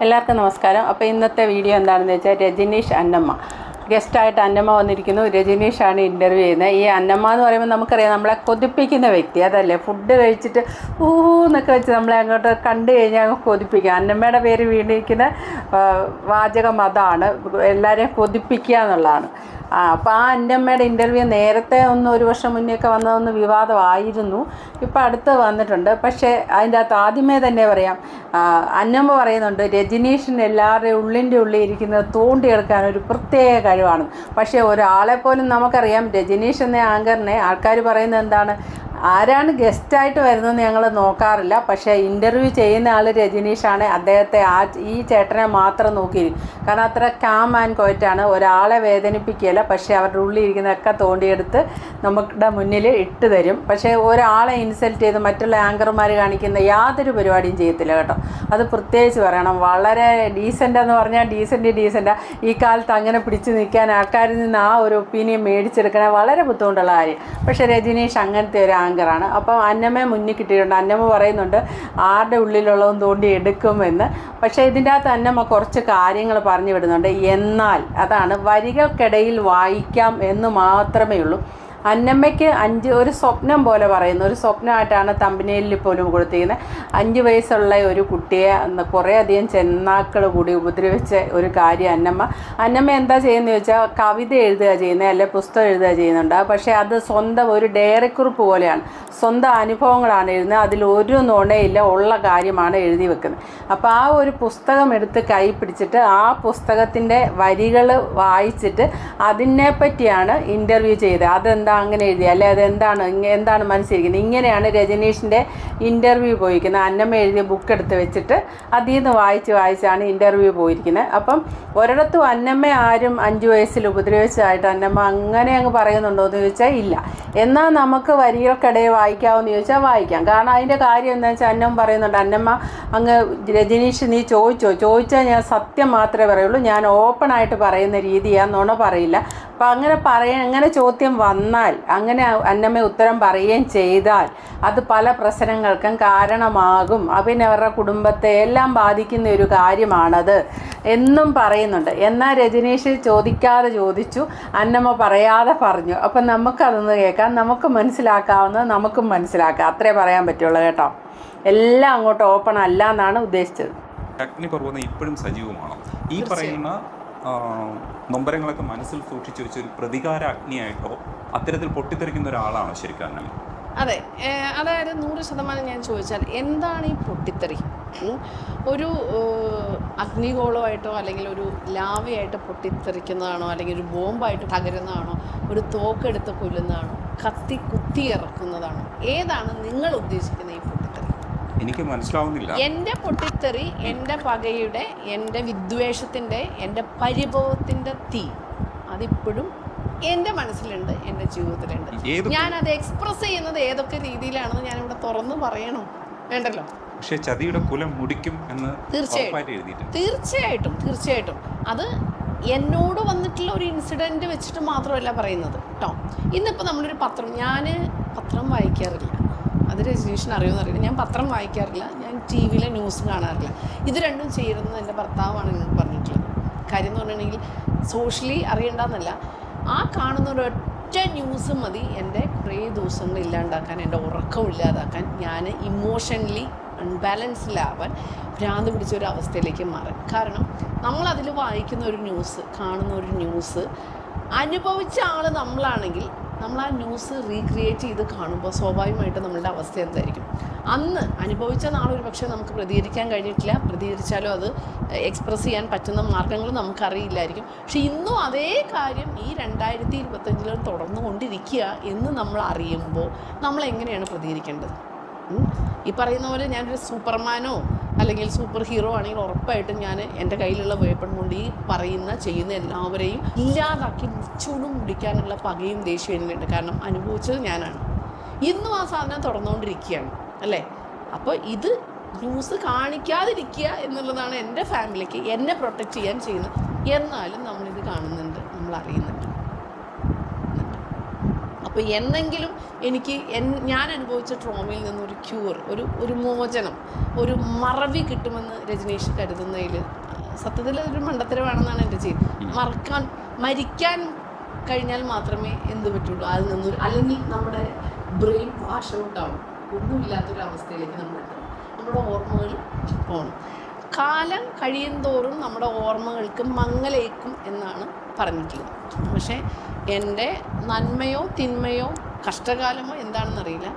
എല്ലാവർക്കും നമസ്കാരം. അപ്പോൾ ഇന്നത്തെ വീഡിയോ എന്താണെന്ന് വെച്ചാൽ രജനീഷ് അന്നമ്മ. ഗസ്റ്റായിട്ട് അന്നമ്മ വന്നിരിക്കുന്നു. രജനീഷാണ് ഇന്റർവ്യൂ ചെയ്യുന്നത്. ഈ അന്നമ്മ എന്ന് പറയുമ്പോൾ നമുക്കറിയാം നമ്മളെ കൊതിപ്പിക്കുന്ന വ്യക്തി. അതല്ലേ? ഫുഡ് കഴിച്ചിട്ട് ഊ എന്നൊക്കെ വെച്ച് നമ്മളെ അങ്ങോട്ട് കണ്ടു കഴിഞ്ഞാൽ അങ്ങ് കൊതിപ്പിക്കുക അന്നമ്മയുടെ പേര് വീണിരിക്കുന്ന വാചകം അതാണ്. എല്ലാവരെയും കൊതിപ്പിക്കുക എന്നുള്ളതാണ്. ആ അപ്പോൾ ആ അന്റമ്മയുടെ ഇന്റർവ്യൂ നേരത്തെ ഒന്ന് ഒരു വർഷം മുന്നേയൊക്കെ വന്നതൊന്ന് വിവാദമായിരുന്നു. ഇപ്പോൾ അടുത്ത് വന്നിട്ടുണ്ട്. പക്ഷേ അതിന്റെ അകത്ത് ആദ്യമേ തന്നെ പറയാം അന്നമ്മ പറയുന്നുണ്ട് രജനീഷിന് എല്ലാവരുടെയും ഉള്ളിന്റെ ഉള്ളിൽ ഇരിക്കുന്നത് തോണ്ടിയെടുക്കാൻ ഒരു പ്രത്യേക കഴിവാണ്. പക്ഷേ ഒരാളെ പോലും നമുക്കറിയാം രജനീഷ് എന്ന ആങ്കറിനെ ആൾക്കാർ പറയുന്നത് എന്താണ് ആരാണ് ഗസ്റ്റായിട്ട് വരുന്നതെന്ന് ഞങ്ങൾ നോക്കാറില്ല. പക്ഷേ ഇന്റർവ്യൂ ചെയ്യുന്ന ആൾ രജനീഷാണ്. അദ്ദേഹത്തെ ആ ഈ ചേട്ടനെ മാത്രം നോക്കിയിരിക്കും കാരണം അത്ര കാം ആൻഡ് കോയറ്റാണ് ഒരാളെ വേദനിപ്പിക്കുകയില്ല. പക്ഷേ അവരുടെ ഉള്ളിൽ ഇരിക്കുന്നതൊക്കെ തോണ്ടിയെടുത്ത് നമ്മുടെ മുന്നിൽ ഇട്ട് തരും. പക്ഷേ ഒരാളെ ഇൻസൾട്ട് ചെയ്ത് മറ്റുള്ള ആങ്കർമാർ കാണിക്കുന്ന യാതൊരു പരിപാടിയും ചെയ്യത്തില്ല കേട്ടോ. അത് പ്രത്യേകിച്ച് പറയണം. വളരെ ഡീസന്റ് എന്ന് പറഞ്ഞാൽ ഡീസന്റ് ഡീസന്റ് ഈ കാലത്ത് അങ്ങനെ പിടിച്ചു നിൽക്കാൻ ആൾക്കാരിൽ നിന്ന് ആ ഒരു ഒപ്പീനിയൻ മേടിച്ചെടുക്കണേ വളരെ ബുദ്ധിമുട്ടുള്ള കാര്യം. പക്ഷേ രജനീഷ് അങ്ങനത്തെ ഒരു ആങ്കറാണ് അപ്പം അന്നമ്മ മുന്നിൽ കിട്ടിയിട്ടുണ്ട്. അന്നമ്മ പറയുന്നുണ്ട് ആരുടെ ഉള്ളിലുള്ളതും തോണ്ടി എടുക്കുമെന്ന്. പക്ഷേ ഇതിന്റെ അകത്ത് അന്നമ്മ കുറച്ച് കാര്യങ്ങൾ പറഞ്ഞു വിടുന്നുണ്ട്. എന്നാൽ അതാണ് വരികൾക്കിടയിൽ വായിക്കാം എന്ന് മാത്രമേ ഉള്ളൂ. അന്നമ്മയ്ക്ക് അഞ്ച് ഒരു സ്വപ്നം പോലെ പറയുന്നു. ഒരു സ്വപ്നമായിട്ടാണ് തമ്പനയിൽ പോലും കൊടുത്തിരിക്കുന്നത്. അഞ്ച് വയസ്സുള്ള ഒരു കുട്ടിയെ കുറേയധികം ചെന്നാക്കൾ കൂടി ഉപദ്രവിച്ച ഒരു കാര്യം അന്നമ്മ. അന്നമ്മ എന്താ ചെയ്യുന്നത് ചോദിച്ചാൽ കവിത എഴുതുക ചെയ്യുന്നത് അല്ലെ പുസ്തകം എഴുതുക ചെയ്യുന്നുണ്ട്. പക്ഷേ അത് സ്വന്തം ഒരു ഡയറിക്കുറിപ്പ് പോലെയാണ്. സ്വന്തം അനുഭവങ്ങളാണ് എഴുതുന്നത്. അതിൽ ഒരു നുണയില്ല ഉള്ള കാര്യമാണ് എഴുതി വെക്കുന്നത്. അപ്പോൾ ആ ഒരു പുസ്തകം എടുത്ത് കൈ പിടിച്ചിട്ട് ആ പുസ്തകത്തിന്റെ വരികൾ വായിച്ചിട്ട് അതിനെപ്പറ്റിയാണ് ഇന്റർവ്യൂ ചെയ്തത്. അതെന്താ അങ്ങനെ എഴുതി അല്ലെ? അതെന്താണ് എന്താണ്? എന്താണ് മനസ്സിലിരിക്കുന്നത്? ഇങ്ങനെയാണ് രജനീഷിന്റെ ഇന്റർവ്യൂ പോയിരിക്കുന്നത്. അന്നമ്മ എഴുതിയ ബുക്ക് എടുത്ത് വെച്ചിട്ട് അതിൽ നിന്ന് വായിച്ച് വായിച്ചാണ് ഇന്റർവ്യൂ പോയിരിക്കുന്നത്. അപ്പം ഒരിടത്തും അന്നമ്മ ആരും അഞ്ച് വയസ്സിൽ ഉപദ്രവിച്ചതായിട്ട് അന്നമ്മ അങ്ങനെ അങ്ങ് പറയുന്നുണ്ടോ എന്ന് ചോദിച്ചാൽ ഇല്ല. എന്നാൽ നമുക്ക് വരികൾക്കിടയിൽ വായിക്കാമെന്ന് ചോദിച്ചാൽ വായിക്കാം. കാരണം അതിന്റെ കാര്യം എന്താ വെച്ചാൽ അന്നമ്മ പറയുന്നുണ്ട് അന്നമ്മ അങ്ങ് രജനീഷ് നീ ചോദിച്ചോ? ചോദിച്ചാൽ ഞാൻ സത്യം മാത്രമേ പറയുള്ളൂ. ഞാൻ ഓപ്പണായിട്ട് പറയുന്ന രീതിയാണ് നുണ പറയില്ല. അപ്പം അങ്ങനെ പറയാൻ അങ്ങനെ ചോദ്യം വന്നാൽ അങ്ങനെ അന്നമ്മ ഉത്തരം പറയുകയും ചെയ്താൽ അത് പല പ്രശ്നങ്ങൾക്കും കാരണമാകും. പിന്നെ അവരുടെ കുടുംബത്തെ എല്ലാം ബാധിക്കുന്ന ഒരു കാര്യമാണത് എന്നും പറയുന്നുണ്ട്. എന്നാൽ രജനീഷ് ചോദിക്കാതെ ചോദിച്ചു അന്നമ്മ പറയാതെ പറഞ്ഞു. അപ്പം നമുക്കതൊന്ന് കേൾക്കാം. നമുക്ക് മനസ്സിലാക്കാവുന്നത് നമുക്കും മനസ്സിലാക്കാം. അത്രേ പറയാൻ പറ്റുള്ളൂ കേട്ടോ. എല്ലാം അങ്ങോട്ട് ഓപ്പൺ അല്ല എന്നാണ് ഉദ്ദേശിച്ചത്. അഗ്നിപർവതം ഇപ്പോഴും സജീവമാണ്? ഈ പറയുന്ന നൊമ്പരങ്ങളൊക്കെ മനസ്സിൽ സൂക്ഷിച്ചു വെച്ച ഒരു പ്രതികാര അഗ്നിയായിട്ടോ അത്തരത്തിൽ പൊട്ടിത്തെറിക്കുന്ന ഒരാളാണോ ശരിക്കും അതെ അതായത് നൂറ് ശതമാനം ഞാൻ ചോദിച്ചാൽ എന്താണ് ഈ പൊട്ടിത്തെറി? ഒരു അഗ്നിഗോളമായിട്ടോ അല്ലെങ്കിൽ ഒരു ലാവയായിട്ട് പൊട്ടിത്തെറിക്കുന്നതാണോ അല്ലെങ്കിൽ ഒരു ബോംബായിട്ട് തകരുന്നതാണോ ഒരു തോക്കെടുത്ത് കൊല്ലുന്നതാണോ കത്തി കുത്തി ഇറക്കുന്നതാണോ ഏതാണ് നിങ്ങൾ ഉദ്ദേശിക്കുന്ന ഈ എനിക്ക് മനസ്സിലാവുന്നില്ല. എന്റെ പൊട്ടിത്തെറി എന്റെ പകയുടെ എന്റെ വിദ്വേഷത്തിന്റെ എന്റെ പരിഭവത്തിന്റെ തീ അതിപ്പോഴും എന്റെ മനസ്സിലുണ്ട് എന്റെ ജീവിതത്തിലുണ്ട്. ഞാൻ അത് എക്സ്പ്രസ് ചെയ്യുന്നത് ഏതൊക്കെ രീതിയിലാണെന്ന് ഞാനിവിടെ തുറന്നു പറയണം. വേണ്ടല്ലോ? പക്ഷേ ചതിയുടെ കുലം മുടിക്കും എന്ന് തീർച്ചയായിട്ടും. തീർച്ചയായിട്ടും തീർച്ചയായിട്ടും. അത് എന്നോട് വന്നിട്ടുള്ള ഒരു ഇൻസിഡന്റ് വെച്ചിട്ട് മാത്രമല്ല പറയുന്നത് കേട്ടോ ഇന്നിപ്പോൾ നമ്മളൊരു പത്രം ഞാൻ പത്രം വായിക്കാറില്ല. രജനീഷിന് അറിയുമെന്ന് അറിയില്ല. ഞാൻ പത്രം വായിക്കാറില്ല. ഞാൻ ടി വിയിലെ ന്യൂസ് കാണാറില്ല. ഇത് രണ്ടും ചെയ്യുന്നത് എന്റെ ഭർത്താവാണ് എന്നോട് പറഞ്ഞിട്ടുള്ളത്. കാര്യം എന്ന് പറഞ്ഞിട്ടുണ്ടെങ്കിൽ സോഷ്യലി അറിയണ്ടെന്നല്ല. ആ കാണുന്ന ഒരൊറ്റ ന്യൂസ് മതി എന്റെ കുറേ ദിവസങ്ങൾ ഇല്ലാണ്ടാക്കാൻ എന്റെ ഉറക്കം ഇല്ലാതാക്കാൻ ഞാൻ ഇമോഷണലി അൺബാലൻസ്ഡിലാവാൻ ഭ്രാന്ത് പിടിച്ച ഒരു അവസ്ഥയിലേക്ക് മാറും കാരണം നമ്മളതിൽ വായിക്കുന്ന ഒരു ന്യൂസ് കാണുന്ന ഒരു ന്യൂസ് അനുഭവിച്ച ആൾ നമ്മളാണെങ്കിൽ നമ്മൾ ആ ന്യൂസ് റീക്രിയേറ്റ് ചെയ്ത് കാണുമ്പോൾ സ്വാഭാവികമായിട്ടും നമ്മളുടെ അവസ്ഥ എന്തായിരിക്കും? അന്ന് അനുഭവിച്ച നാളൊരു പക്ഷേ നമുക്ക് പ്രതികരിക്കാൻ കഴിഞ്ഞിട്ടില്ല. പ്രതികരിച്ചാലും അത് എക്സ്പ്രസ് ചെയ്യാൻ പറ്റുന്ന മാർഗങ്ങൾ നമുക്കറിയില്ലായിരിക്കും. പക്ഷെ ഇന്നും അതേ കാര്യം ഈ രണ്ടായിരത്തി ഇരുപത്തഞ്ചിലും തുടർന്നുകൊണ്ടിരിക്കുക എന്ന് നമ്മൾ അറിയുമ്പോൾ നമ്മൾ എങ്ങനെയാണ് പ്രതികരിക്കേണ്ടത് ഈ പറയുന്ന പോലെ ഞാനൊരു സൂപ്പർമാനോ അല്ലെങ്കിൽ സൂപ്പർ ഹീറോ ആണെങ്കിൽ ഉറപ്പായിട്ടും ഞാൻ എന്റെ കയ്യിലുള്ള വേപ്പൺ കൊണ്ട് ഈ പറയുന്ന ചെയ്യുന്ന എല്ലാവരെയും ഇല്ലാതാക്കി മുച്ചൂടും മുടിക്കാനുള്ള പകയും ദേഷ്യവും എനിക്കുണ്ട് കാരണം അനുഭവിച്ചത് ഞാനാണ്. ഇന്നും ആ സാധനം തുറന്നുകൊണ്ടിരിക്കുകയാണ്. അല്ലേ? അപ്പോൾ ഇത് ന്യൂസ് കാണിക്കാതിരിക്കുക എന്നുള്ളതാണ് എന്റെ ഫാമിലിക്ക് എന്നെ പ്രൊട്ടക്റ്റ് ചെയ്യാൻ ചെയ്യുന്നത്. എന്നാലും നമ്മളിത് കാണുന്നുണ്ട് നമ്മൾ അറിയുന്നുണ്ട് അപ്പോൾ എന്നെങ്കിലും എനിക്ക് എൻ ഞാൻ അനുഭവിച്ച ട്രോമയിൽ നിന്നൊരു ക്യൂർ ഒരു ഒരു മോചനം ഒരു മറവി കിട്ടുമെന്ന് രജനീഷ് കരുതുന്നതിൽ സത്യത്തിൽ അതൊരു മണ്ടത്തരമാണെന്നാണ് എന്റെ ചെയ്ത് മറക്കാൻ മരിക്കാൻ കഴിഞ്ഞാൽ മാത്രമേ എന്ത് പറ്റുള്ളൂ? അതിൽ നിന്നൊരു അല്ലെങ്കിൽ നമ്മുടെ ബ്രെയിൻ വാഷ് ഔട്ടാവും ഒന്നുമില്ലാത്തൊരവസ്ഥയിലേക്ക് നമ്മൾ എത്തണം. നമ്മുടെ ഓർമ്മകൾ പോകണം കാലം കഴിയുന്തോറും നമ്മുടെ ഓർമ്മകൾക്ക് മങ്ങലേക്കും എന്നാണ് പറഞ്ഞിട്ടുള്ളത്. പക്ഷേ എന്റെ നന്മയോ തിന്മയോ കഷ്ടകാലമോ എന്താണെന്നറിയില്ല.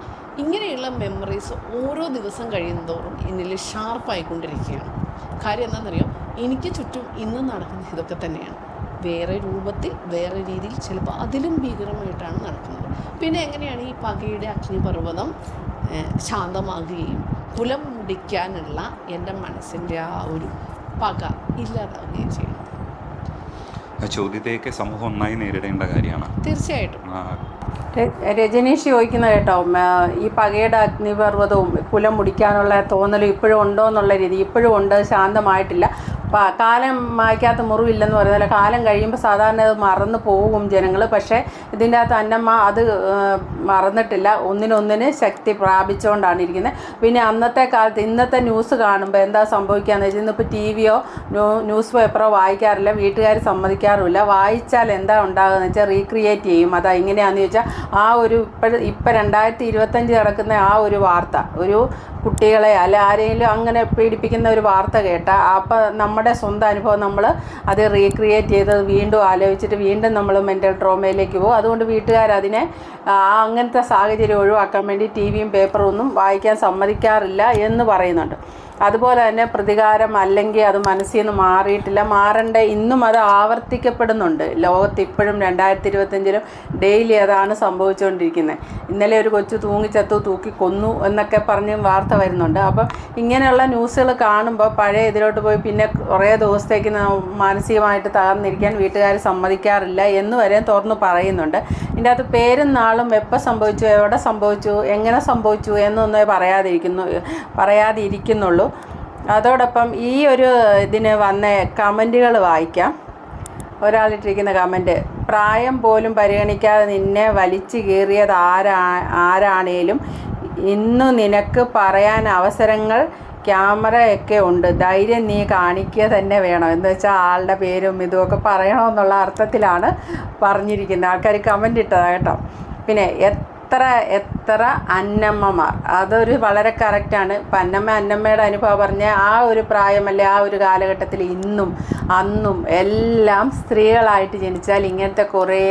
ഇങ്ങനെയുള്ള മെമ്മറീസ് ഓരോ ദിവസം കഴിയുന്നതോറും എന്നിൽ ഷാർപ്പായിക്കൊണ്ടിരിക്കുകയാണ് കാര്യം എന്താണെന്നറിയോ? എനിക്ക് ചുറ്റും ഇന്ന് നടക്കുന്ന ഇതൊക്കെ തന്നെയാണ്. വേറെ രൂപത്തിൽ വേറെ രീതിയിൽ ചിലപ്പോൾ അതിലും ഭീകരമായിട്ടാണ് നടക്കുന്നത്. പിന്നെ എങ്ങനെയാണ് ഈ പകയുടെ അഗ്നിപർവതം ശാന്തമാകുകയും കുലം മുടിക്കാനുള്ള എന്റെ മനസ്സിന്റെ ആ ഒരു പക ഇല്ലാതാവുകയും ചെയ്യുന്നത്? ചോദ്യത്തെയൊക്കെ സമൂഹം ഒന്നായി നേരിടേണ്ട കാര്യമാണ്. തീർച്ചയായിട്ടും. രജനീഷ് ചോദിക്കുന്ന കേട്ടോ ഈ പകയുടെ അഗ്നിപർവതവും കുലം മുടിക്കാനുള്ള തോന്നലും ഇപ്പോഴും ഉണ്ടോ എന്നുള്ള രീതി. ഇപ്പോഴും ഉണ്ട് ശാന്തമായിട്ടില്ല. കാലം മായ്ക്കാത്ത മുറിവില്ലെന്ന് പറയുന്നില്ല കാലം കഴിയുമ്പോൾ സാധാരണ അത് മറന്നു പോകും ജനങ്ങൾ പക്ഷേ ഇതിന്റെ അകത്ത് അന്നമ്മ അത് മറന്നിട്ടില്ല. ഒന്നിനൊന്നിന് ശക്തി പ്രാപിച്ചുകൊണ്ടാണ് ഇരിക്കുന്നത് പിന്നെ അന്നത്തെ കാലത്ത് ഇന്നത്തെ ന്യൂസ് കാണുമ്പോൾ എന്താ സംഭവിക്കുകയെന്ന് വെച്ചാൽ ഇന്നിപ്പോൾ ടി വിയോ ന്യൂസ് പേപ്പറോ വായിക്കാറില്ല. വീട്ടുകാർ സമ്മതിക്കാറുമില്ല. വായിച്ചാൽ എന്താ ഉണ്ടാകുന്നത് വെച്ചാൽ റീക്രിയേറ്റ് ചെയ്യും. അതാ എങ്ങനെയാണെന്ന് ചോദിച്ചാൽ ആ ഒരു ഇപ്പോഴ ഇപ്പം രണ്ടായിരത്തി ഇരുപത്തഞ്ച് നടക്കുന്ന ആ ഒരു വാർത്ത ഒരു കുട്ടികളെ അല്ല ആരെങ്കിലും അങ്ങനെ പീഡിപ്പിക്കുന്ന ഒരു വാർത്ത കേട്ടാൽ അപ്പം നമ്മുടെ സ്വന്തം അനുഭവം നമ്മൾ അത് റീക്രിയേറ്റ് ചെയ്ത് വീണ്ടും ആലോചിച്ചിട്ട് വീണ്ടും നമ്മൾ മെന്റൽ ട്രോമയിലേക്ക് പോകും. അതുകൊണ്ട് വീട്ടുകാർ അതിനെ അങ്ങനത്തെ സാഹചര്യം ഒഴിവാക്കാൻ വേണ്ടി ടി വിയും പേപ്പറും ഒന്നും വായിക്കാൻ സമ്മതിക്കാറില്ല എന്ന് പറയുന്നുണ്ട്. അതുപോലെ തന്നെ പ്രതികാരം അല്ലെങ്കിൽ അത് മനസ്സിൽ നിന്ന് മാറിയിട്ടില്ല. മാറേണ്ട ഇന്നും അത് ആവർത്തിക്കപ്പെടുന്നുണ്ട്. ലോകത്ത് ഇപ്പോഴും രണ്ടായിരത്തി ഇരുപത്തഞ്ചിലും ഡെയിലി അതാണ് സംഭവിച്ചുകൊണ്ടിരിക്കുന്നത്. ഇന്നലെ ഒരു കൊച്ചു തൂങ്ങിച്ചത്തു തൂക്കി കൊന്നു എന്നൊക്കെ പറഞ്ഞ് വാർത്ത വരുന്നുണ്ട്. അപ്പം ഇങ്ങനെയുള്ള ന്യൂസുകൾ കാണുമ്പോൾ പഴയ ഇതിലോട്ട് പോയി പിന്നെ കുറേ ദിവസത്തേക്ക് മാനസികമായിട്ട് തകർന്നിരിക്കാൻ വീട്ടുകാർ സമ്മതിക്കാറില്ല എന്ന് വരെ തുറന്ന് പറയുന്നുണ്ട്. ഇതിന്റെ അകത്ത് പേരും നാളും എപ്പോൾ സംഭവിച്ചു എവിടെ സംഭവിച്ചു എങ്ങനെ സംഭവിച്ചു എന്നൊന്നേ പറയാതിരിക്കുന്നു പറയാതിരിക്കുന്നുള്ളൂ. അതോടൊപ്പം ഈ ഒരു ഇതിന് വന്ന കമന്റുകൾ വായിക്കാം. ഒരാളിട്ടിരിക്കുന്ന കമന്റ് പ്രായം പോലും പരിഗണിക്കാതെ നിന്നെ വലിച്ചു കീറിയത് ആരാ ആരാണേലും? ഇന്നു നിനക്ക് പറയാൻ അവസരങ്ങൾ ക്യാമറയൊക്കെ ഉണ്ട്. ധൈര്യം നീ കാണിക്കുക തന്നെ വേണം. എന്ന് വെച്ചാൽ ആളുടെ പേരും ഇതുമൊക്കെ പറയണമെന്നുള്ള അർത്ഥത്തിലാണ് പറഞ്ഞിരിക്കുന്നത്. ആൾക്കാർ കമന്റ് ഇട്ടതാണ് കേട്ടോ. പിന്നെ എത്ര എത്ര അന്നമ്മമാർ. അതൊരു വളരെ കറക്റ്റാണ് ഇപ്പം അന്നമ്മ അന്നമ്മയുടെ അനുഭവം പറഞ്ഞ ആ ഒരു പ്രായമല്ലേ ആ ഒരു കാലഘട്ടത്തിൽ ഇന്നും അന്നും എല്ലാം സ്ത്രീകളായിട്ട് ജനിച്ചാൽ ഇങ്ങനത്തെ കുറേ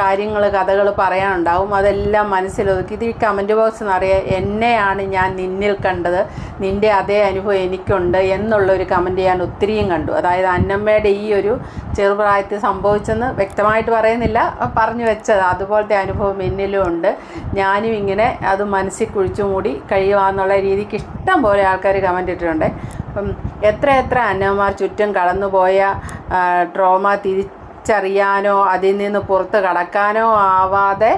കാര്യങ്ങൾ കഥകൾ പറയാനുണ്ടാവും. അതെല്ലാം മനസ്സിലൊതുക്കി. ഇത് ഈ കമന്റ് ബോക്സ് നിറയെ എന്നെയാണ് ഞാൻ നിന്നിൽ കണ്ടത്. നിന്റെ അതേ അനുഭവം എനിക്കുണ്ട് എന്നുള്ളൊരു കമന്റ് ഞാൻ ഒത്തിരിയും കണ്ടു. അതായത് അന്നമ്മയുടെ ഈ ഒരു ചെറുപ്രായത്തിൽ സംഭവിച്ചെന്ന് വ്യക്തമായിട്ട് പറയുന്നില്ല. പറഞ്ഞു വെച്ചത്. അതുപോലത്തെ അനുഭവം എന്നിലും ഉണ്ട്. ഞാനും ഇങ്ങനെ അത് മനസ്സിൽ കുഴിച്ചു മൂടി കഴിയുവാന്നുള്ള രീതിക്ക് ഇഷ്ടം പോലെ ആൾക്കാർ കമന്റ് ഇട്ടിട്ടുണ്ട്. അപ്പം എത്ര എത്ര അന്നമാർ ചുറ്റും കടന്നുപോയ ട്രോമ തിരിച്ചറിയാനോ അതിൽ നിന്ന് പുറത്ത് കടക്കാനോ ആവാതെ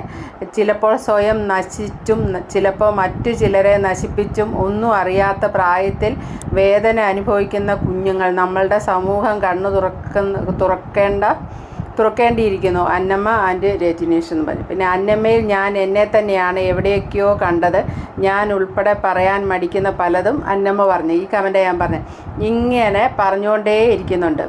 ചിലപ്പോൾ സ്വയം നശിച്ചും ചിലപ്പോൾ മറ്റു ചിലരെ നശിപ്പിച്ചും ഒന്നും അറിയാത്ത പ്രായത്തിൽ വേദന അനുഭവിക്കുന്ന കുഞ്ഞുങ്ങൾ നമ്മളുടെ സമൂഹം കണ്ണു തുറക്കുന്ന തുറക്കേണ്ട തുറക്കേണ്ടിയിരിക്കുന്നു. അന്നമ്മ ആൻഡ് രജനീഷ് എന്ന് പറഞ്ഞു. പിന്നെ അന്നമ്മയിൽ ഞാൻ എന്നെ തന്നെയാണ് എവിടെയൊക്കെയോ കണ്ടത്. ഞാൻ ഉൾപ്പെടെ പറയാൻ മടിക്കുന്ന പലതും അന്നമ്മ പറഞ്ഞു. ഈ കമന്റ് ഞാൻ പറഞ്ഞു. ഇങ്ങനെ പറഞ്ഞുകൊണ്ടേ ഇരിക്കുന്നുണ്ട്.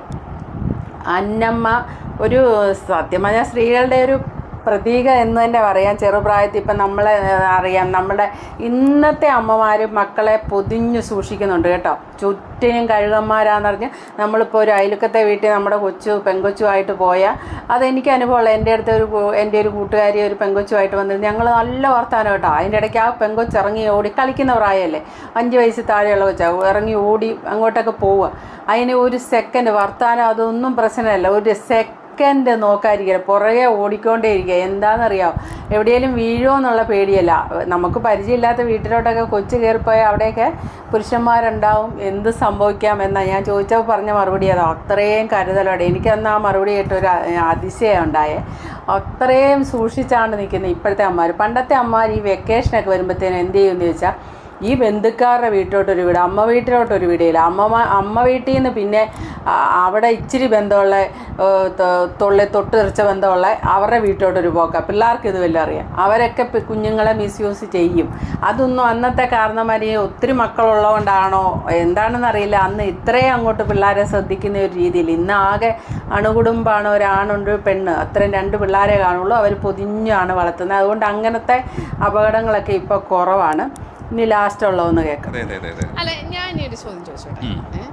അന്നമ്മ ഒരു സത്യം പറഞ്ഞാൽ സ്ത്രീകളുടെ ഒരു പ്രതീക എന്ന് തന്നെ പറയാം ചെറുപ്രായത്തിൽ ഇപ്പം നമ്മളെ അറിയാം. നമ്മുടെ ഇന്നത്തെ അമ്മമാർ മക്കളെ പൊതിഞ്ഞ് സൂക്ഷിക്കുന്നുണ്ട് കേട്ടോ. ചുറ്റിനും കഴുകന്മാരാന്ന് പറഞ്ഞ് നമ്മളിപ്പോൾ ഒരു അയൽക്കത്തെ വീട്ടിൽ നമ്മുടെ കൊച്ചു പെങ്കൊച്ചുമായിട്ട് പോയാൽ അതെനിക്ക് അനുഭവമുള്ള എന്റെ അടുത്ത് ഒരു എന്റെ ഒരു കൂട്ടുകാരി ഒരു പെങ്കൊച്ചുമായിട്ട് വന്നിരുന്നു. ഞങ്ങൾ നല്ല വർത്താനം കേട്ടോ. അതിന്റെ ഇടയ്ക്ക് ആ പെങ്കൊച്ച് ഇറങ്ങി ഓടി കളിക്കുന്ന പ്രായമല്ലേ? അഞ്ച് വയസ്സ് താഴെയുള്ള കൊച്ചാ ഇറങ്ങി ഓടി അങ്ങോട്ടൊക്കെ പോവുക. അതിന് ഒരു സെക്കൻഡ് വർത്താനം അതൊന്നും പ്രശ്നമല്ല. ഒരു സെക്കൻഡ് സെക്കൻഡ് നോക്കാതിരിക്കുക പുറകെ ഓടിക്കൊണ്ടേ ഇരിക്കുക എന്താണെന്നറിയാം എവിടെയെങ്കിലും വീഴുമോ എന്നുള്ള പേടിയല്ല. നമുക്ക് പരിചയമില്ലാത്ത വീട്ടിലോട്ടൊക്കെ കൊച്ചു കയറിപ്പോയാൽ അവിടെയൊക്കെ പുരുഷന്മാരുണ്ടാവും. എന്ത് സംഭവിക്കാം എന്നാണ് ഞാൻ ചോദിച്ചപ്പോൾ പറഞ്ഞ മറുപടി അതോ. അത്രയും കരുതലോടെ. എനിക്കന്ന് ആ മറുപടി കേട്ടൊരു അതിശയം അത്രയും സൂക്ഷിച്ചാണ് നിൽക്കുന്നത് ഇപ്പോഴത്തെ അമ്മമാർ പണ്ടത്തെ അമ്മമാർ ഈ വെക്കേഷനൊക്കെ വരുമ്പോഴത്തേനും എന്ത് ചെയ്യുമെന്ന് ചോദിച്ചാൽ ഈ ബന്ധുക്കാരുടെ വീട്ടിലോട്ടൊരു വീട് അമ്മ വീട്ടിലോട്ടൊരു വീടില്ല. അമ്മ അമ്മ വീട്ടിൽ നിന്ന് പിന്നെ അവിടെ ഇച്ചിരി ബന്ധമുള്ള തൊള്ളി തൊട്ട് തെറിച്ച ബന്ധമുള്ള അവരുടെ വീട്ടിലോട്ടൊരു പോക്ക. പിള്ളേർക്ക് ഇത് വല്ലതും അറിയാം. അവരൊക്കെ കുഞ്ഞുങ്ങളെ മിസ്യൂസ് ചെയ്യും. അതൊന്നും അന്നത്തെ കാരണമാരി ഒത്തിരി മക്കളുള്ളതുകൊണ്ടാണോ എന്താണെന്ന് അറിയില്ല. അന്ന് ഇത്രയും അങ്ങോട്ട് പിള്ളേരെ ശ്രദ്ധിക്കുന്ന ഒരു രീതിയിൽ ഇന്ന് ആകെ അണുകുടുംബമാണ് ഒരാണുണ്ട് ഒരു പെണ്ണ്. അത്രയും രണ്ട് പിള്ളേരെ കാണുള്ളൂ. അവർ പൊതിഞ്ഞാണ് വളർത്തുന്നത്. അതുകൊണ്ട് അങ്ങനത്തെ അപകടങ്ങളൊക്കെ ഇപ്പോൾ കുറവാണ്. ഇനി ലാസ്റ്റ് ഉള്ളതൊന്ന് കേൾക്കാം. അതെ അതെ അതെ അതെ. അല്ല ഞാൻ ഇനി ഒരു ചോദ്യം ചോദിച്ചോട്ടെ. ഏ?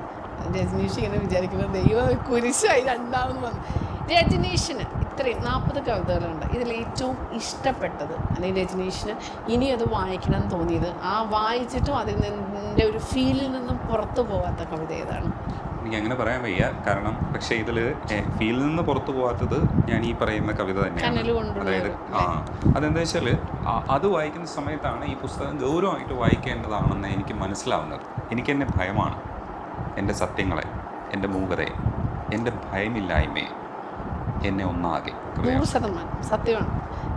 രജനീഷ് ഇങ്ങനെ വിചാരിക്കുന്നത് ദൈവം കുരിശായി രണ്ടാമത് വന്നു. രജനീഷിന് ഇത്രയും നാൽപ്പത് കവിതകളുണ്ട്. ഇതിൽ ഏറ്റവും ഇഷ്ടപ്പെട്ടത് അല്ലെങ്കിൽ രജനീഷിന് ഇനി അത് വായിക്കണം എന്ന് തോന്നിയത് ആ വായിച്ചിട്ടും അതിൽ നിന്റെ ഒരു ഫീലിൽ നിന്നും പുറത്തു പോകാത്ത കവിത ഏതാണ്? എനിക്ക് അങ്ങനെ പറയാൻ വയ്യ. കാരണം പക്ഷേ ഇതിൽ ഫീലിൽ നിന്ന് പുറത്തു പോകാത്തത് ഞാൻ ഈ പറയുന്ന കവിത തന്നെയാണ്. അതായത് ആ അതെന്താ വെച്ചാൽ അത് വായിക്കുന്ന സമയത്താണ് ഈ പുസ്തകം ഗൗരവമായിട്ട് വായിക്കേണ്ടതാണെന്ന് എനിക്ക് മനസ്സിലാവുന്നത്. എനിക്ക് എന്നെ ഭയമാണ്. എന്റെ സത്യങ്ങളെ എന്റെ മൂകതയെ എന്റെ ഭയമില്ലായ്മയെ എന്നെ ഒന്നാകെ നൂറ് ശതമാനം. സത്യമാണ്.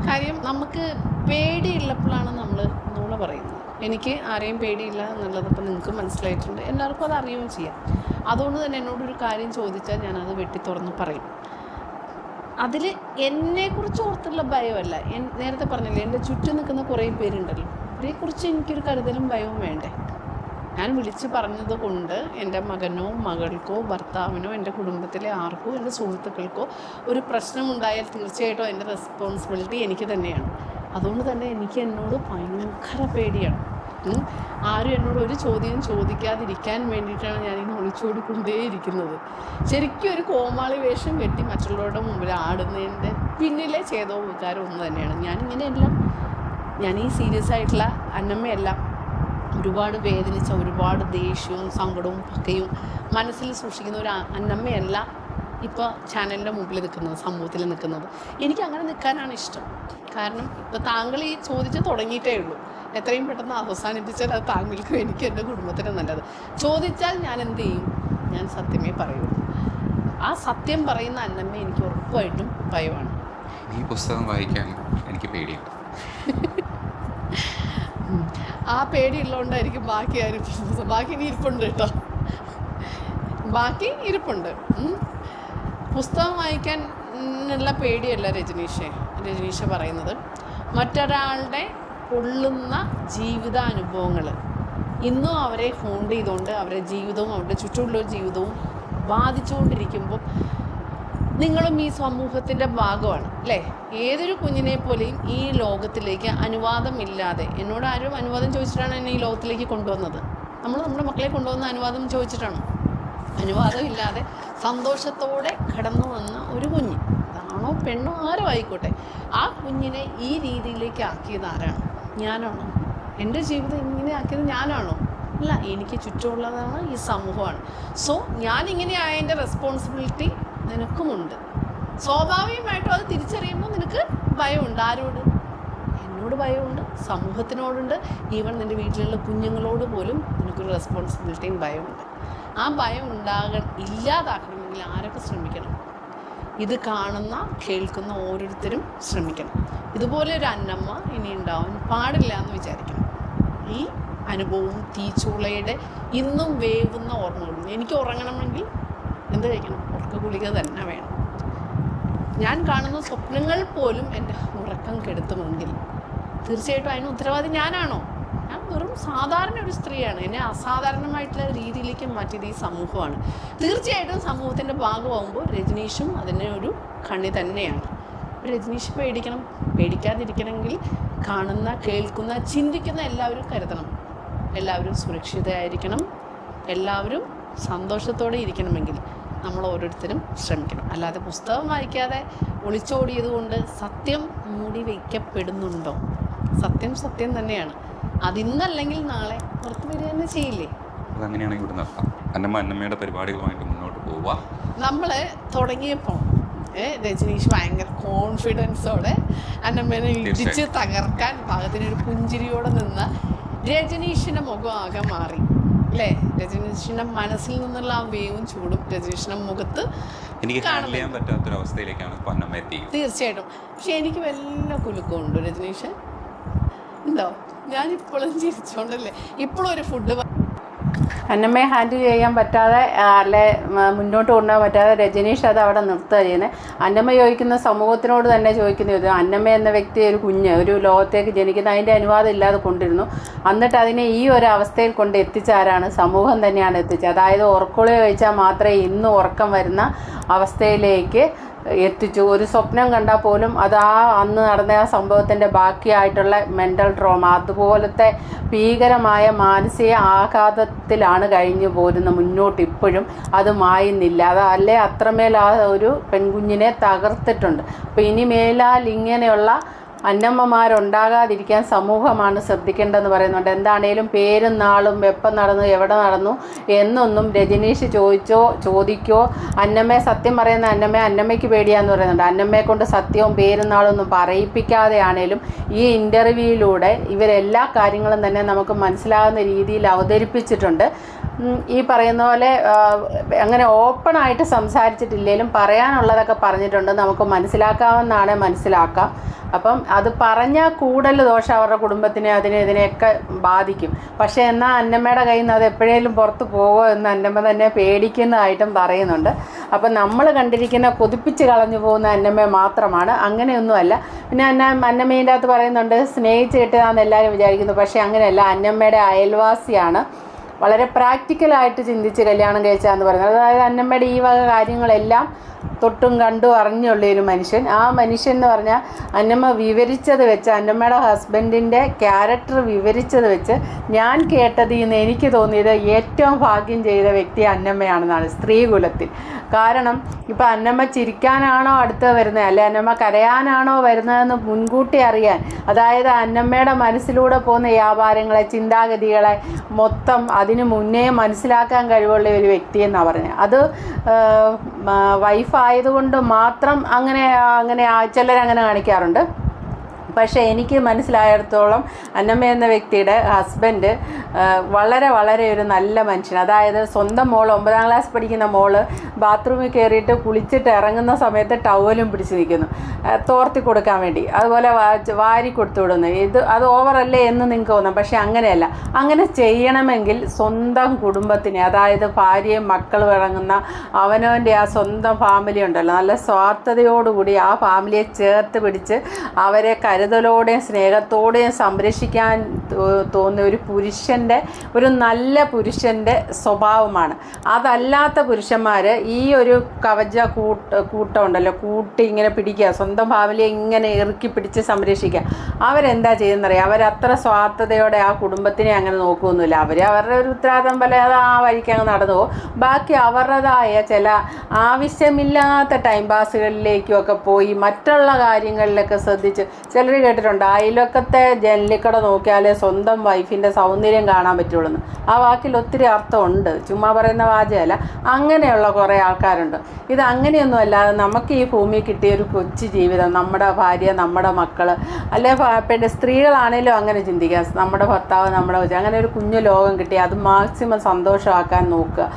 കാര്യം നമുക്ക് പേടിയുള്ളപ്പോഴാണ് നമ്മൾ നുണ പറയുന്നത്. എനിക്ക് ആരെയും പേടിയില്ല എന്നുള്ളത് ഇപ്പം നിങ്ങൾക്ക് മനസ്സിലായിട്ടുണ്ട്. എല്ലാവർക്കും അത് അറിയുകയും ചെയ്യാം. അതുകൊണ്ട് തന്നെ എന്നോടൊരു കാര്യം ചോദിച്ചാൽ ഞാനത് വെട്ടി തുറന്ന് പറയും. അതിൽ എന്നെക്കുറിച്ച് ഓർത്തുള്ള ഭയമല്ല. നേരത്തെ പറഞ്ഞില്ലേ എന്റെ ചുറ്റും നിൽക്കുന്ന കുറേ പേരുണ്ടല്ലോ. അവരെക്കുറിച്ച് എനിക്കൊരു കരുതലും ഭയവും വേണ്ടേ? ഞാൻ വിളിച്ച് പറഞ്ഞത് കൊണ്ട് എന്റെ മകനോ മകൾക്കോ ഭർത്താവിനോ എന്റെ കുടുംബത്തിലെ ആർക്കോ എന്റെ സുഹൃത്തുക്കൾക്കോ ഒരു പ്രശ്നമുണ്ടായാൽ തീർച്ചയായിട്ടും എന്റെ റെസ്പോൺസിബിലിറ്റി എനിക്ക് തന്നെയാണ്. അതുകൊണ്ട് തന്നെ എനിക്ക് എന്നോട് ഭയങ്കര പേടിയാണ്. ഉം. ആരും എന്നോട് ഒരു ചോദ്യം ചോദിക്കാതിരിക്കാൻ വേണ്ടിയിട്ടാണ് ഞാനിങ്ങനെ ഇരിക്കുന്നത് ശരിക്കും ഒരു കോമാളി വേഷം കെട്ടി മറ്റുള്ളവരുടെ മുമ്പിൽ ആടുന്നതിന്റെ പിന്നിലെ ചേതോ വികാരം ഒന്ന് തന്നെയാണ്. ഞാനിങ്ങനെയെല്ലാം ഞാൻ ഈ സീരിയസ് ആയിട്ടുള്ള അന്നമ്മയെല്ലാം ഒരുപാട് വേദനിച്ച ഒരുപാട് ദേഷ്യവും സങ്കടവും പക്കയും മനസ്സിൽ സൂക്ഷിക്കുന്ന ഒരു അന്നമ്മയല്ല ഇപ്പോൾ ചാനലിന്റെ മുമ്പിൽ നിൽക്കുന്നത് സമൂഹത്തിൽ നിൽക്കുന്നത്. എനിക്ക് അങ്ങനെ നിൽക്കാനാണ് ഇഷ്ടം. കാരണം ഇപ്പോൾ താങ്കൾ ഈ ചോദിച്ച് തുടങ്ങിയിട്ടേ ഉള്ളൂ. എത്രയും പെട്ടെന്ന് അവസാനിപ്പിച്ചാൽ അത് താങ്കൾക്കും എനിക്ക് എന്റെ കുടുംബത്തിനും നല്ലത്. ചോദിച്ചാൽ ഞാൻ എന്ത് ചെയ്യും? ഞാൻ സത്യമേ പറയുള്ളൂ ആ സത്യം പറയുന്ന അന്നമ്മ എനിക്ക് ഉറപ്പായിട്ടും ഭയമാണ്. ഈ പുസ്തകം വായിക്കാൻ എനിക്ക് പേടിയുണ്ട് ആ പേടിയുള്ളതുകൊണ്ടായിരിക്കും ബാക്കി ആരും ബാക്കി ഇനി ഇരിപ്പുണ്ട് കേട്ടോ. ബാക്കി ഇരിപ്പുണ്ട്. പുസ്തകം വായിക്കാൻ ഉള്ള പേടിയല്ല രജനീഷെ രജനീഷ പറയുന്നത്. മറ്റൊരാളുടെ പൊള്ളുന്ന ജീവിതാനുഭവങ്ങൾ. ഇന്നും അവരെ ഹോണ്ട് ചെയ്തുകൊണ്ട് അവരുടെ ജീവിതവും അവരുടെ ചുറ്റുമുള്ള ജീവിതവും ബാധിച്ചുകൊണ്ടിരിക്കുമ്പോൾ നിങ്ങളും ഈ സമൂഹത്തിന്റെ ഭാഗമാണ് അല്ലേ? ഏതൊരു കുഞ്ഞിനെ പോലെയും ഈ ലോകത്തിലേക്ക് അനുവാദമില്ലാതെ എന്നോട് ആരും അനുവാദം ചോദിച്ചിട്ടാണ് എന്നെ ഈ ലോകത്തിലേക്ക് കൊണ്ടുവന്നത്. നമ്മൾ നമ്മുടെ മക്കളെ കൊണ്ടുവന്ന അനുവാദം ചോദിച്ചിട്ടാണ്? അനുവാദം ഇല്ലാതെ സന്തോഷത്തോടെ കടന്നു വന്ന ഒരു കുഞ്ഞ്. അതാണോ പെണ്ണോ? ആരോ ആയിക്കോട്ടെ. ആ കുഞ്ഞിനെ ഈ രീതിയിലേക്ക് ആക്കിയത് ആരാണ്? ഞാനാണോ? എന്റെ ജീവിതം ഇങ്ങനെ ആക്കിയത് ഞാനാണോ? അല്ല എനിക്ക് ചുറ്റുമുള്ളതാണ് ഈ സമൂഹമാണ്. സോ ഞാനിങ്ങനെ ആയതിന്റെ റെസ്പോൺസിബിലിറ്റി നിനക്കുമുണ്ട്. സ്വാഭാവികമായിട്ടും അത് തിരിച്ചറിയുമ്പോൾ നിനക്ക് ഭയമുണ്ട്. ആരോട്? എന്നോട് ഭയമുണ്ട്. സമൂഹത്തിനോടുണ്ട്. ഈവൻ നിന്റെ വീട്ടിലുള്ള കുഞ്ഞുങ്ങളോട് പോലും നിനക്കൊരു റെസ്പോൺസിബിലിറ്റിയും ഭയമുണ്ട്. ആ ഭയം ഉണ്ടാക ഇല്ലാതാക്കണമെങ്കിൽ ആരൊക്കെ ശ്രമിക്കണം? ഇത് കാണുന്ന കേൾക്കുന്ന ഓരോരുത്തരും ശ്രമിക്കണം. ഇതുപോലെ ഒരു അന്നമ്മ ഇനി ഉണ്ടാവാൻ പാടില്ല എന്ന് വിചാരിക്കണം. ഈ അനുഭവവും തീച്ചൂളയുടെ ഇന്നും വേവുന്ന ഓർമ്മകളും. എനിക്ക് ഉറങ്ങണമെങ്കിൽ എന്ത് കഴിക്കണം? ഉറക്ക ഗുളിക തന്നെ വേണം. ഞാൻ കാണുന്ന സ്വപ്നങ്ങൾ പോലും എന്റെ ഉറക്കം കെടുത്തുമെങ്കിൽ തീർച്ചയായിട്ടും അതിന് ഉത്തരവാദി ഞാനാണോ? ഞാൻ വെറും സാധാരണ ഒരു സ്ത്രീയാണ്. എന്നെ അസാധാരണമായിട്ടുള്ള രീതിയിലേക്ക് മാറ്റിയത് ഈ സമൂഹമാണ്. തീർച്ചയായിട്ടും സമൂഹത്തിന്റെ ഭാഗമാകുമ്പോൾ രജനീഷും അതിന്റെ ഒരു കണ്ണി തന്നെയാണ്. രജനീഷ് പേടിക്കണം. പേടിക്കാതിരിക്കണമെങ്കിൽ കാണുന്ന കേൾക്കുന്ന ചിന്തിക്കുന്ന എല്ലാവരും കരുതണം. എല്ലാവരും സുരക്ഷിതരായിരിക്കണം. എല്ലാവരും സന്തോഷത്തോടെ ഇരിക്കണമെങ്കിൽ നമ്മൾ ഓരോരുത്തരും ശ്രമിക്കണം. അല്ലാതെ പുസ്തകം വായിക്കാതെ ഒളിച്ചോടിയത് കൊണ്ട് സത്യം മൂടി വയ്ക്കപ്പെടുന്നുണ്ടോ സത്യം സത്യം തന്നെയാണ്. അതിന്നല്ലെങ്കിൽ നാളെ പുറത്തു വരിക തന്നെ ചെയ്യില്ലേ? അതങ്ങനെയാണെങ്കിൽ ഇവിടെ നിർത്താം അന്നമ്മ അന്നമ്മയുടെ പരിപാടികളുമായിട്ട് മുന്നോട്ട് പോവുക. നമ്മൾ തുടങ്ങിയപ്പോൾ രജനീഷ് ഭയങ്കര കോൺഫിഡൻസോടെ അന്നമ്മേനെ ഇടിച്ച് തകർക്കാൻ പാകത്തിനൊരു പുഞ്ചിരിയോടെ നിന്ന് രജനീഷിന്റെ മുഖം ആകെ മാറി. അല്ലേ രജനീഷിന്റെ മനസ്സിൽ നിന്നുള്ള ആ വേവും ചൂടും രജനീഷിന്റെ മുഖത്ത് എനിക്ക് ചെയ്യാൻ അവസ്ഥയിലേക്കാണ് തീർച്ചയായിട്ടും. പക്ഷെ എനിക്ക് വല്ല കുലുക്കമുണ്ട് രജനീഷ്? ഉണ്ടോ ഞാനിപ്പോഴും ചിരിച്ചോണ്ടല്ലേ? ഇപ്പോഴും ഒരു ഫുഡ് അന്നമ്മയെ ഹാൻഡിൽ ചെയ്യാൻ പറ്റാതെ അല്ലെ മുന്നോട്ട് കൊണ്ടുപോകാൻ പറ്റാതെ രജനീഷ് അത് അവിടെ നിർത്തുക ചെയ്യുന്നത് അന്നമ്മ ചോദിക്കുന്ന സമൂഹത്തിനോട് തന്നെ ചോദിക്കുന്ന ഇത് അന്നമ്മ എന്ന വ്യക്തി ഒരു കുഞ്ഞ് ഒരു ലോകത്തേക്ക് ജനിക്കുന്ന അതിന്റെ അനുവാദം ഇല്ലാതെ കൊണ്ടിരുന്നു. എന്നിട്ട് അതിനെ ഈ ഒരു അവസ്ഥയിൽ കൊണ്ട് എത്തിച്ചാരാണ് സമൂഹം തന്നെയാണ് എത്തിച്ചത്. അതായത് ഉറക്കുളി കഴിച്ചാൽ മാത്രമേ ഇന്ന് ഉറക്കം വരുന്ന അവസ്ഥയിലേക്ക് എത്തിച്ചു. ഒരു സ്വപ്നം കണ്ടാൽ പോലും അത് ആ അന്ന് നടന്ന ആ സംഭവത്തിന്റെ ബാക്കിയായിട്ടുള്ള മെന്റൽ ട്രോമ അതുപോലത്തെ ഭീകരമായ മാനസിക ആഘാതത്തിലാണ് കഴിഞ്ഞു പോരുന്നത് മുന്നോട്ട് ഇപ്പോഴും. അത് മായുന്നില്ല അത് അല്ലേ അത്രമേൽ ആ ഒരു പെൺകുഞ്ഞിനെ തകർത്തിട്ടുണ്ട്. അപ്പോൾ ഇനി മേലാൽ ഇങ്ങനെയുള്ള അന്നമ്മമാരുണ്ടാകാതിരിക്കാൻ സമൂഹമാണ് ശ്രദ്ധിക്കേണ്ടതെന്ന് പറയുന്നുണ്ട്. എന്താണേലും പേരും നാളും എപ്പം നടന്നു എവിടെ നടന്നു എന്നൊന്നും രജനീഷ് ചോദിച്ചോ ചോദിക്കോ. അന്നമ്മയെ സത്യം പറയുന്ന അന്നമ്മ അന്നമ്മയ്ക്ക് പേടിയാന്ന് പറയുന്നുണ്ട്. അന്നമ്മയെ കൊണ്ട് സത്യവും പേരും നാളും ഒന്നും പറയിപ്പിക്കാതെയാണേലും ഈ ഇന്റർവ്യൂയിലൂടെ ഇവരെല്ലാ കാര്യങ്ങളും തന്നെ നമുക്ക് മനസ്സിലാകുന്ന രീതിയിൽ അവതരിപ്പിച്ചിട്ടുണ്ട്. ഈ പറയുന്ന പോലെ അങ്ങനെ ഓപ്പണായിട്ട് സംസാരിച്ചിട്ടില്ലെങ്കിലും പറയാനുള്ളതൊക്കെ പറഞ്ഞിട്ടുണ്ട്. നമുക്ക് മനസ്സിലാക്കാമെന്നാണ് മനസ്സിലാക്കാം. അപ്പം അത് പറഞ്ഞാൽ കൂടുതൽ ദോഷം അവരുടെ കുടുംബത്തിനെ അതിനെ ഇതിനെയൊക്കെ ബാധിക്കും. പക്ഷേ എന്നാൽ അന്നമ്മയുടെ കയ്യിൽ നിന്ന് അത് എപ്പോഴേലും പുറത്ത് പോകുമോ എന്ന് അന്നമ്മ തന്നെ പേടിക്കുന്നതായിട്ടും പറയുന്നുണ്ട്. അപ്പം നമ്മൾ കണ്ടിരിക്കുന്ന കൊതിപ്പിച്ച് കളഞ്ഞു പോകുന്ന അന്നമ്മ മാത്രമാണ്. അങ്ങനെയൊന്നുമല്ല. പിന്നെ അന്ന അന്നമ്മേന്റെ അകത്ത് പറയുന്നുണ്ട് സ്നേഹിച്ച് എല്ലാവരും വിചാരിക്കുന്നു. പക്ഷേ അങ്ങനെയല്ല. അന്നമ്മയുടെ അയൽവാസിയാണ് വളരെ പ്രാക്ടിക്കലായിട്ട് ചിന്തിച്ച് കല്യാണം കഴിച്ചാന്ന് പറയുന്നത്. അതായത് അന്നമ്മയുടെ ഈ വക കാര്യങ്ങളെല്ലാം തൊട്ടും കണ്ടും അറിഞ്ഞുള്ള ഒരു മനുഷ്യൻ. ആ മനുഷ്യൻ എന്ന് പറഞ്ഞാൽ അന്നമ്മ വിവരിച്ചത് വെച്ച് അന്നമ്മയുടെ ഹസ്ബൻഡിന്റെ ക്യാരക്ടർ വിവരിച്ചത് വെച്ച് ഞാൻ കേട്ടതിൽ നിന്ന് എനിക്ക് തോന്നിയത് ഏറ്റവും ഭാഗ്യം ചെയ്ത വ്യക്തി അന്നമ്മയാണെന്നാണ് സ്ത്രീകുലത്തിൽ. കാരണം ഇപ്പം അന്നമ്മ ചിരിക്കാനാണോ അടുത്ത് വരുന്നത്? അല്ലെ അന്നമ്മ കരയാനാണോ വരുന്നതെന്ന് മുൻകൂട്ടി അറിയാൻ. അതായത് അന്നമ്മയുടെ മനസ്സിലൂടെ പോകുന്ന വ്യാപാരങ്ങളെ ചിന്താഗതികളെ മൊത്തം അതിനു മുന്നേ മനസ്സിലാക്കാൻ കഴിവുള്ള ഒരു വ്യക്തി എന്നാണ് പറഞ്ഞത്. അത് വൈഫായതുകൊണ്ട് മാത്രം അങ്ങനെ അങ്ങനെ ചിലരങ്ങനെ കാണിക്കാറുണ്ട്. പക്ഷേ എനിക്ക് മനസ്സിലായിടത്തോളം അന്നമ്മ എന്ന വ്യക്തിയുടെ ഹസ്ബൻഡ് വളരെ വളരെ ഒരു നല്ല മനുഷ്യൻ. അതായത് സ്വന്തം മോൾ ഒമ്പതാം ക്ലാസ് പഠിക്കുന്ന മോൾ ബാത്റൂമിൽ കയറിയിട്ട് കുളിച്ചിട്ട് ഇറങ്ങുന്ന സമയത്ത് ടവലും പിടിച്ച് നിൽക്കുന്നു തോർത്തി കൊടുക്കാൻ വേണ്ടി. അതുപോലെ വാരി കൊടുത്തു വിടുന്നു. ഇത് അത് ഓവറല്ലേ എന്ന് നിങ്ങൾക്ക് തോന്നാം. പക്ഷേ അങ്ങനെയല്ല. അങ്ങനെ ചെയ്യണമെങ്കിൽ സ്വന്തം കുടുംബത്തിനെ അതായത് ഭാര്യയും മക്കളും ഇറങ്ങുന്ന അവനവന്റെ ആ സ്വന്തം ഫാമിലി ഉണ്ടല്ലോ. നല്ല സ്വാർത്ഥതയോടുകൂടി ആ ഫാമിലിയെ ചേർത്ത് പിടിച്ച് അവരെ കരുതലോടെയും സ്നേഹത്തോടെയും സംരക്ഷിക്കാൻ തോന്നുന്ന ഒരു പുരുഷന്റെ ഒരു നല്ല പുരുഷന്റെ സ്വഭാവമാണ്. അതല്ലാത്ത പുരുഷന്മാർ ഈ ഒരു കവച കൂട്ട കൂട്ടം ഉണ്ടല്ലോ കൂട്ടി ഇങ്ങനെ പിടിക്കുക സ്വന്തം ഭാവിലെ ഇങ്ങനെ ഇറുക്കി പിടിച്ച് സംരക്ഷിക്കുക. അവരെന്താ ചെയ്യുന്നറിയാം? അവരത്ര സ്വാർത്ഥതയോടെ ആ കുടുംബത്തിനെ അങ്ങനെ നോക്കുകയൊന്നുമില്ല അവർ അവരുടെ ഒരു ഉത്തരവാദിത്തം പോലെ അത് ആ വഴിക്ക് അങ്ങ് നടന്നു പോകും. ബാക്കി അവരുടേതായ ചില ആവശ്യമില്ലാത്ത ടൈം പാസുകളിലേക്കും ഒക്കെ പോയി മറ്റുള്ള കാര്യങ്ങളിലൊക്കെ ശ്രദ്ധിച്ച് ചിലർ കേട്ടിട്ടുണ്ട്. അയലൊക്കത്തെ ജനലിക്കട നോക്കിയാലേ സ്വന്തം വൈഫിന്റെ സൗന്ദര്യം കാണാൻ പറ്റുള്ളൂ എന്ന് ആ വാക്കിൽ ഒത്തിരി അർത്ഥമുണ്ട്. ചുമ്മാ പറയുന്ന വാചകമല്ല അങ്ങനെയുള്ള കുറേ ആൾക്കാരുണ്ട്. ഇത് അങ്ങനെയൊന്നും അല്ലാതെ നമുക്ക് ഈ ഭൂമി കിട്ടിയ ഒരു കൊച്ചു ജീവിതം നമ്മുടെ ഭാര്യ നമ്മുടെ മക്കൾ അല്ലെ പിന്നെ സ്ത്രീകളാണേലും അങ്ങനെ ചിന്തിക്കുക നമ്മുടെ ഭർത്താവ് നമ്മുടെ അങ്ങനെ ഒരു കുഞ്ഞു ലോകം കിട്ടി അത് മാക്സിമം സന്തോഷമാക്കാൻ നോക്കുക.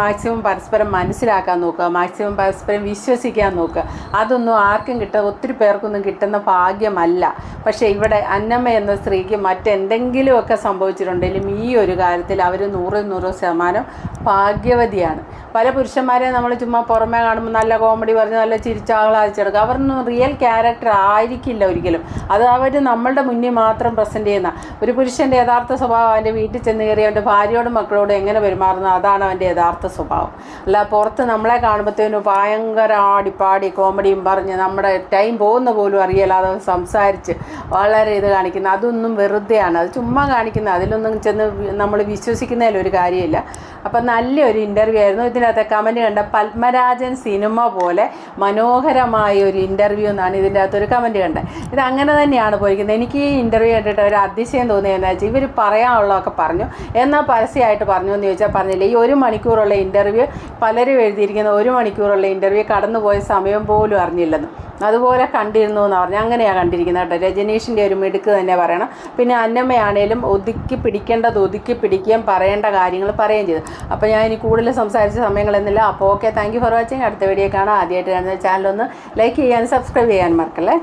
മാക്സിമം പരസ്പരം മനസ്സിലാക്കാൻ നോക്കുക മാക്സിമം പരസ്പരം വിശ്വസിക്കാൻ നോക്കുക. അതൊന്നും ആർക്കും കിട്ടുക ഒത്തിരി പേർക്കൊന്നും കിട്ടുന്ന ഭാഗ്യമല്ല. പക്ഷേ ഇവിടെ അന്നമ്മ എന്ന സ്ത്രീക്ക് മറ്റെന്തെങ്കിലുമൊക്കെ സംഭവിച്ചിട്ടുണ്ടെങ്കിലും ഈ ഒരു കാര്യത്തിൽ അവർ നൂറ് നൂറ് ശതമാനം ഭാഗ്യവതിയാണ്. പല പുരുഷന്മാരെ നമ്മൾ ചുമ്മാ പുറമേ കാണുമ്പോൾ നല്ല കോമഡി പറഞ്ഞ് നല്ല ചിരിച്ചാളാച്ചെടുക്കുക അവരൊന്നും റിയൽ ക്യാരക്ടർ ആയിരിക്കില്ല ഒരിക്കലും. അത് അവർ നമ്മളുടെ മുന്നിൽ മാത്രം പ്രസന്റ് ചെയ്യുന്ന. ഒരു പുരുഷന്റെ യഥാർത്ഥ സ്വഭാവം അവന്റെ വീട്ടിൽ ചെന്ന് കയറി അവന്റെ ഭാര്യയോടും മക്കളോടും എങ്ങനെ പെരുമാറുന്നു അതാണ് അവന്റെ യഥാർത്ഥ സ്വഭാവം. അല്ല പുറത്ത് നമ്മളെ കാണുമ്പോഴത്തേനും ഭയങ്കര ആടിപ്പാടി കോമഡിയും പറഞ്ഞ് നമ്മുടെ ടൈം പോകുന്ന പോലും അറിയലാതെ സംസാരിച്ച് വളരെ ഇത് കാണിക്കുന്ന. അതൊന്നും വെറുതെയാണ്. അത് ചുമ്മാ കാണിക്കുന്ന. അതിലൊന്നും ചെന്ന് നമ്മൾ വിശ്വസിക്കുന്നതിൽ ഒരു കാര്യമില്ല. അപ്പം നല്ലൊരു ഇന്റർവ്യൂ ആയിരുന്നു. ഇതിനകത്ത് കമന്റ് കണ്ട പത്മരാജൻ സിനിമ പോലെ മനോഹരമായ ഒരു ഇന്റർവ്യൂ എന്നാണ് ഇതിന്റെ അകത്തൊരു കമന്റ് കണ്ടത്. ഇത് അങ്ങനെ തന്നെയാണ് പോയിരിക്കുന്നത്. എനിക്ക് ഈ ഇന്റർവ്യൂ കണ്ടിട്ട് ഒരു അതിശയം തോന്നിയെന്ന് വെച്ചാൽ ഇവർ പറയാനുള്ളതൊക്കെ പറഞ്ഞു. എന്നാൽ പരസ്യമായിട്ട് പറഞ്ഞു എന്ന് ചോദിച്ചാൽ പറഞ്ഞില്ല ഈ ഒരു മണിക്കൂറുള്ള ഇന്റർവ്യൂ പലരും എഴുതിയിരിക്കുന്ന ഒരു മണിക്കൂറുള്ള ഇന്റർവ്യൂ കടന്നുപോയ സമയം പോലും അറിഞ്ഞില്ലെന്ന്. അതുപോലെ കണ്ടിരുന്നു എന്ന് പറഞ്ഞു. അങ്ങനെയാണ് കണ്ടിരിക്കുന്നത് കേട്ടോ. രജനീഷിന്റെ ഒരു മിടുക്ക് തന്നെ പറയണം. പിന്നെ അന്നമ്മയാണേലും ഒതുക്കി പിടിക്കേണ്ടത് ഒതുക്കി പിടിക്കുകയും പറയേണ്ട കാര്യങ്ങൾ പറയുകയും ചെയ്തു. അപ്പോൾ ഞാൻ ഇനി കൂടുതൽ സംസാരിച്ച സമയങ്ങളെന്നില്ല അപ്പോൾ okay thank you for watching അടുത്ത വീഡിയോ കാണാം. ആദ്യമായിട്ട് കാണുന്ന ചാനലൊന്ന് ലൈക്ക് ചെയ്യാൻ സബ്സ്ക്രൈബ് ചെയ്യാൻ മറക്കല്ലേ?